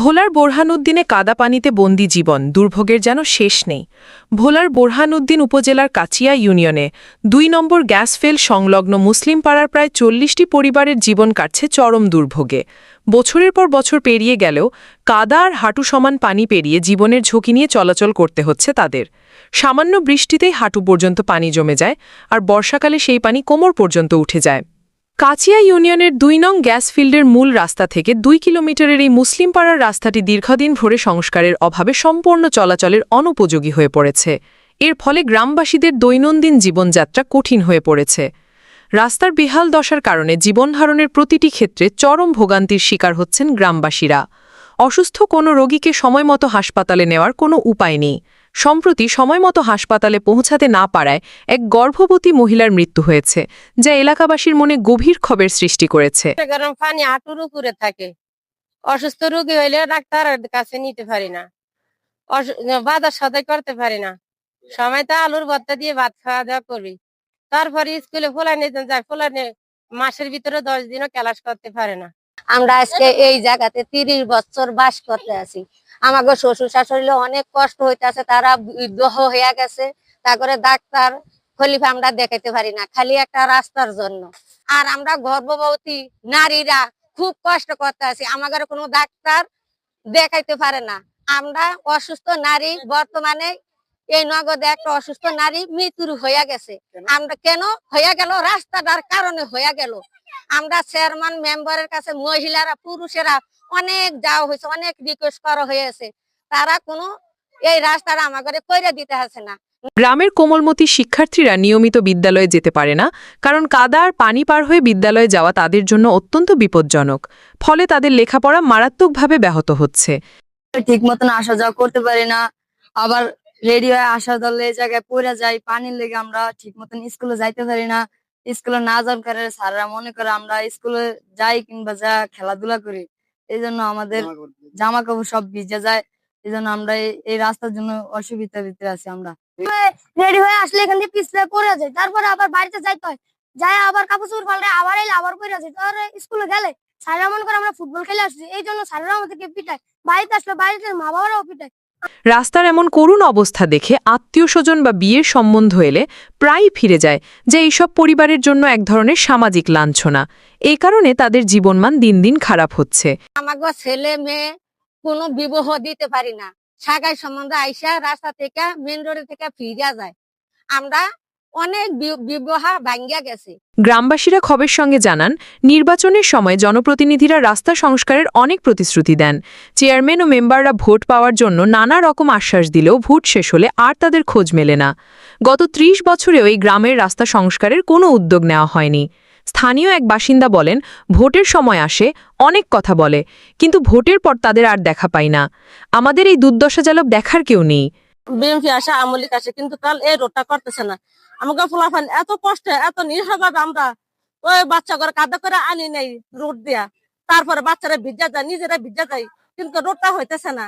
ভোলার বোরহানউদ্দিনে কাদা পানিতে বন্দি জীবন, দুর্ভোগের যেন শেষ নেই। ভোলার বোরহানউদ্দিন উপজেলার কাচিয়া ইউনিয়নে দুই নম্বর গ্যাস ফেল সংলগ্ন মুসলিম পাড়ার প্রায় চল্লিশটি পরিবারের জীবন কাটছে চরম দুর্ভোগে। বছরের পর বছর পেরিয়ে গেলেও কাদা আর হাঁটু সমান পানি পেরিয়ে জীবনের ঝুঁকি নিয়ে চলাচল করতে হচ্ছে তাদের। সামান্য বৃষ্টিতেই হাঁটু পর্যন্ত পানি জমে যায় আর বর্ষাকালে সেই পানি কোমর পর্যন্ত উঠে যায়। কাচিয়া ইউনিয়নের দুই নং গ্যাস ফিল্ডের মূল রাস্তা থেকে দুই কিলোমিটারের এই মুসলিম পাড়ার রাস্তাটি দীর্ঘদিন ভরে সংস্কারের অভাবে সম্পূর্ণ চলাচলের অনুপযোগী হয়ে পড়েছে। এর ফলে গ্রামবাসীদের দৈনন্দিন জীবনযাত্রা কঠিন হয়ে পড়েছে। রাস্তার বেহাল দশার কারণে জীবনধারণের প্রতিটি ক্ষেত্রে চরম ভোগান্তির শিকার হচ্ছেন গ্রামবাসীরা। অসুস্থ কোনো রোগীকে সময়মতো হাসপাতালে নেওয়ার কোনো উপায় নেই। সম্প্রতি সময়মতো হাসপাতালে পৌঁছাতে না পারায় এক গর্ভবতী মহিলার মৃত্যু হয়েছে, যা এলাকাবাসীর মনে গভীর ক্ষোভের সৃষ্টি করেছে। গরম পানি হাঁটুর উপরে থাকে। অসুস্থ রোগী হইলে ডাক্তার কাছে নিতে পারি না। বাজার সদাই করতে পারি না। সময় তো আলুর ভর্তা দিয়ে ভাত খাওয়া দাওয়া করবি তারপরে স্কুলে ফোলানি যায় ফোলানি মাসের ভিতরে দশ দিনও ক্লাস করতে পারে না। আমরা আজকে এই জায়গাতে তিরিশ বছর বাস করতে আছি। আমাকে শ্বশুর শাশুড়ি অনেক কষ্ট হইতেছে তারা বৃদ্ধ হয়ে গেছে তারপরে ডাক্তার খলিফা আমরা দেখাইতে পারি না খালি একটা রাস্তার জন্য। আর আমরা গর্ভবতী নারীরা খুব কষ্ট করতে আছি আমাদের কোনো ডাক্তার দেখাইতে পারে না। আমরা অসুস্থ নারী বর্তমানে এই নগদে একটা অসুস্থ নারী মৃত্যুর হইয়া গেছে। আমরা কেন হইয়া গেল? রাস্তাটার কারণে হইয়া গেল। আমরা চেয়ারম্যান মেম্বারের কাছে মহিলারা পুরুষেরা অনেক যাওয়া হয়েছে অনেক রিকোয়েস্ট করা হয়েছে। তারা কোনো এই রাস্তাটা আমাকে কইরে দিতে আছে না। গ্রামের কোমলমতি শিক্ষার্থীরা নিয়মিত বিদ্যালয়ে যেতে পারে না কারণ কাদা আর পানি পার হয়ে বিদ্যালয়ে যাওয়া তাদের জন্য অত্যন্ত বিপজ্জনক ফলে তাদের লেখাপড়া মারাত্মকভাবে ব্যাহত হচ্ছে। ঠিক মতন আসা যাওয়া করতে পারি না আবার রেডি হয়ে আসা দলে এই জায়গায় পড়ে যাই পানির লেগে আমরা ঠিক মতন স্কুলে যাইতে পারি না। স্কুলে না যাওয়ার কারণে স্যাররা মনে করে আমরা স্কুলে যাই কিংবা যা খেলাধুলা করি। এই জন্য আমাদের জামা কাপড় সব ভিজে যায়। এই জন্য আমরা এই- রাস্তার জন্য অসুবিধার ভিতরে আছি আমরা। রেডি হয়ে আসলে এখান থেকে পিছলে পড়ে যায় তারপরে আবার বাড়িতে যাইতে হয়। যাই আবার কাপড় চোপড় পাল্টে আবার এলে আবার পড়ে যায় তারপরে স্কুলে গেলে স্যাররা মনে করে আমরা ফুটবল খেলে আসছি। এই জন্য স্যাররা আমাদেরকে পিটায়। বাড়িতে আসলে বাড়িতে মা বাবারাও পিটায়। রাস্তার এমন করুণ অবস্থা দেখে আত্মীয় স্বজন বা বিয়ের সম্বন্ধ এলে প্রায়ই ফিরে যায় যে এইসব পরিবারের জন্য এক ধরনের সামাজিক লাঞ্ছনা। এ কারণে তাদের জীবনমান দিন দিন খারাপ হচ্ছে। আমাকে ছেলে মেয়ে কোনো বিবাহ দিতে পারি না। সাগাই সম্বন্ধে আইসা রাস্তা থেকে মেন রোডে থেকে ফিরে যায়। আমরা অনেক বিবাহ ভাঙ্গিয়া গেছে। গ্রামবাসীরা খবরের সঙ্গে জানান, নির্বাচনের সময় জনপ্রতিনিধিরা রাস্তা সংস্কারের অনেক প্রতিশ্রুতি দেন। চেয়ারম্যান ও মেম্বাররা ভোট পাওয়ার জন্য নানা রকম আশ্বাস দিলেও ভোট শেষ হলে আর তাদের খোঁজ মেলে না। গত ত্রিশ বছরেও এই গ্রামের রাস্তা সংস্কারের কোনো উদ্যোগ নেওয়া হয়নি। স্থানীয় এক বাসিন্দা বলেন, ভোটের সময় আসে, অনেক কথা বলে, কিন্তু ভোটের পর তাদের আর দেখা পাই না। আমাদের এই দুর্দশাজালক দেখার কেউ নেই। বিএমপি আসে আমলিক আসে, কিন্তু তাহলে এই রোডটা করতেছে না। আমাকে ফলাফল এত কষ্ট, এত নির্ভাবে আমরা। ওই বাচ্চা করে কাদা করে আনি নেই রোড দিয়া। তারপরে বাচ্চারা ভিজা যায়, নিজেরা ভিজা যায়, কিন্তু রোডটা হইতেছে না।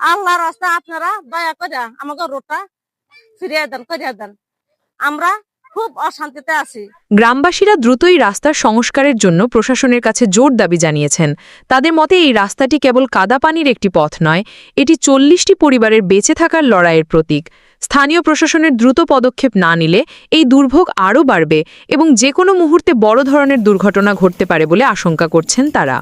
আল্লাহ রাস্তা আপনারা দয়া করে আমাকে রোডটা ফিরিয়ে দেন, করিয়া দেন। আমরা খুব অশান্তিতে আছি। গ্রামবাসীরা দ্রুতই রাস্তার সংস্কারের জন্য প্রশাসনের কাছে জোর দাবি জানিয়েছেন। তাদের মতে এই রাস্তাটি কেবল কাদা পানির একটি পথ নয়, এটি চল্লিশটি পরিবারের বেঁচে থাকার লড়াইয়ের প্রতীক। স্থানীয় প্রশাসনের দ্রুত পদক্ষেপ না নিলে এই দুর্ভোগ আরও বাড়বে এবং যে কোনো মুহূর্তে বড় ধরনের দুর্ঘটনা ঘটতে পারে বলে আশঙ্কা করছেন তারা।